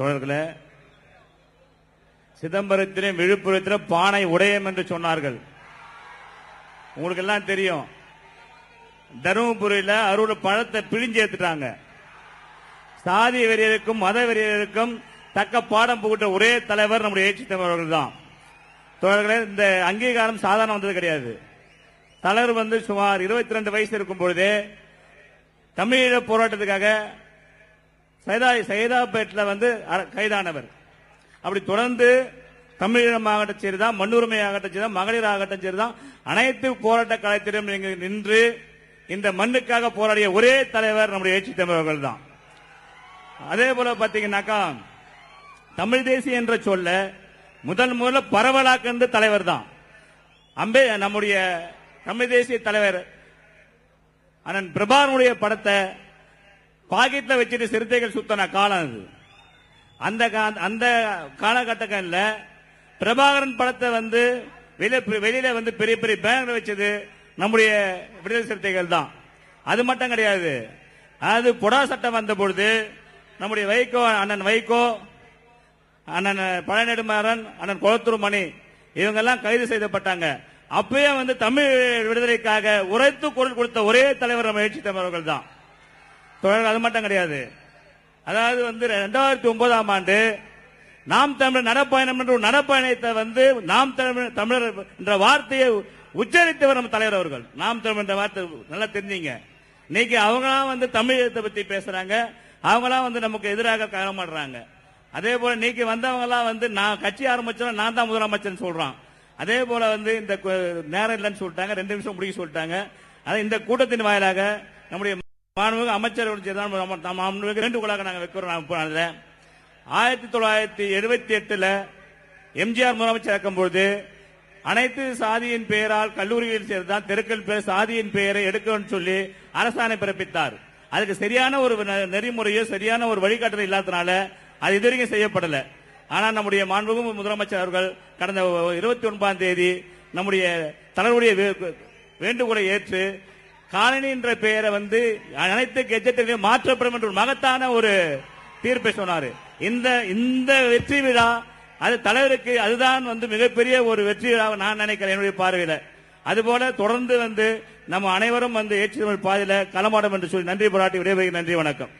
தோழர்களே சிதம்பரத்திலும் விழுப்புரத்திலும் பானை உடையம் என்று சொன்னார்கள். உங்களுக்கு எல்லாம் தெரியும். தருமபுரியில அறுபது பழத்தை பிழிஞ்சு ஏத்துட்டாங்க. சாதி வெறியருக்கும் மத வெறியருக்கும் தக்க பாடம் புகுட்ட ஒரே தலைவர் நம்முடைய ஏற்றி தலைவர்கள் தான். தோழர்களே இந்த அங்கீகாரம் சாதாரண வந்தது கிடையாது. தலைவர் வந்து சுமார் 22 ரெண்டு வயசு இருக்கும் பொழுதே தமிழீழ போராட்டத்துக்காக சைதா சைதாப்பேட்டில் வந்து அர- கைதானவர். அப்படி தொடர்ந்து தமிழீழம் ஆகட்டும் சரிதான் மண்ணுரிமை ஆகட்டும் சரிதான் மகளிர் ஆகட்டும் சரிதான் அனைத்து போராட்ட களத்திலும் நீங்கள் நின்று இந்த மண்ணுக்காக போராடிய ஒரே தலைவர் நம்முடைய ஏச்சி தமிழர்கள் தான் அதே போல பாத்தீங்கன்னாக்கா தமிழ் தேசிய என்ற சொல்ல முதல் முதல்ல பரவலாக்குன்ற தலைவர் தான் அம்பே நம்முடைய தமிழ் தேசிய தலைவர் அண்ணன் பிரபாகரனுடைய படத்தை பாக்கெட்ல வச்சுட்டு சிறுத்தைகள் சுத்தன காலம் அது. அந்த அந்த காலகட்டத்தில் பிரபாகரன் படத்தை வந்து வெளியில வந்து பெரிய பெரிய பேனர் வச்சது நம்முடைய விடுதலை சிறுத்தைகள் தான். அது மட்டும் கிடையாது. அது புடா சட்டம் வந்த பொழுது நம்முடைய வைகோ அண்ணன் வைகோ அண்ணன் பழநெடுமாறன் அண்ணன் குளத்தூர் மணி இவங்கெல்லாம் கைது செய்யப்பட்டாங்க. அப்பயே வந்து தமிழ் விடுதலைக்காக உரைத்து குரல் கொடுத்த ஒரே தலைவர் நம்ம எழுச்சி தமிழர்கள் தான். அது மட்டும் கிடையாது. அதாவது வந்து ரெண்டாயிரத்தி ஒன்பதாம் ஆண்டு நாம் தமிழர் நடப்பயணம் என்ற ஒரு நடப்பயணத்தை வந்து நாம் தமிழர் தமிழர் என்ற வார்த்தையை உச்சரித்தவர் நம்ம தலைவர் அவர்கள். நாம் தமிழ் என்ற வார்த்தை நல்லா தெரிஞ்சீங்க. இன்னைக்கு அவங்களாம் வந்து தமிழகத்தை பத்தி பேசுறாங்க. அவங்களாம் வந்து நமக்கு எதிராக காலமாடுறாங்க. அதே போல இன்னைக்கு வந்தவங்களாம் வந்து நான் கட்சி ஆரம்பிச்சோம் நான் தான் முதலமைச்சர்னு சொல்றான். அதே போல வந்து இந்த நேரம் இல்லைன்னு சொல்லிட்டாங்க. ரெண்டு நிமிஷம் முடிக்க சொல்லிட்டாங்க. அதான் இந்த கூட்டத்தின் வாயிலாக நம்முடைய மாண்புமிகு அமைச்சர் மாண்புமிகு வேண்டுகோளாக நாங்கள் வைக்கிறோம். நான் ஆயிரத்தி தொள்ளாயிரத்தி எழுபத்தி எட்டுல எம்ஜிஆர் முதலமைச்சர் இருக்கும்போது அனைத்து சாதியின் பெயரால் கல்லூரிகளில் சேர்ந்தான் தெருக்கள் பேர் சாதியின் பெயரை எடுக்கணும்னு சொல்லி அரசாணை பிறப்பித்தார். அதுக்கு சரியான ஒரு நெறிமுறையோ சரியான ஒரு வழிகாட்டுதல் இல்லாதனால அது இதுவரைக்கும் செய்யப்படல. ஆனால் நம்முடைய மாண்புமிகு முதலமைச்சர் அவர்கள் கடந்த இருபத்தி ஒன்பதாம் தேதி நம்முடைய தலைவருடைய வே- வேண்டுகோளை ஏற்று காலனி என்ற பெயரை வந்து அனைத்து கெஜெட்டிலையும் மாற்றப்படும் என்ற ஒரு மகத்தான ஒரு தீர்ப்பை சொன்னாரு. இந்த இந்த வெற்றி விழா அது தலைவருக்கு அதுதான் வந்து மிகப்பெரிய ஒரு வெற்றி விழாவை நான் நினைக்கிறேன் என்னுடைய பார்வையில. அதுபோல தொடர்ந்து வந்து நம்ம அனைவரும் வந்து ஏற்றி பாதையில களமாடும் என்று சொல்லி நன்றி பாராட்டி விடைபெறுகிறேன். நன்றி வணக்கம்.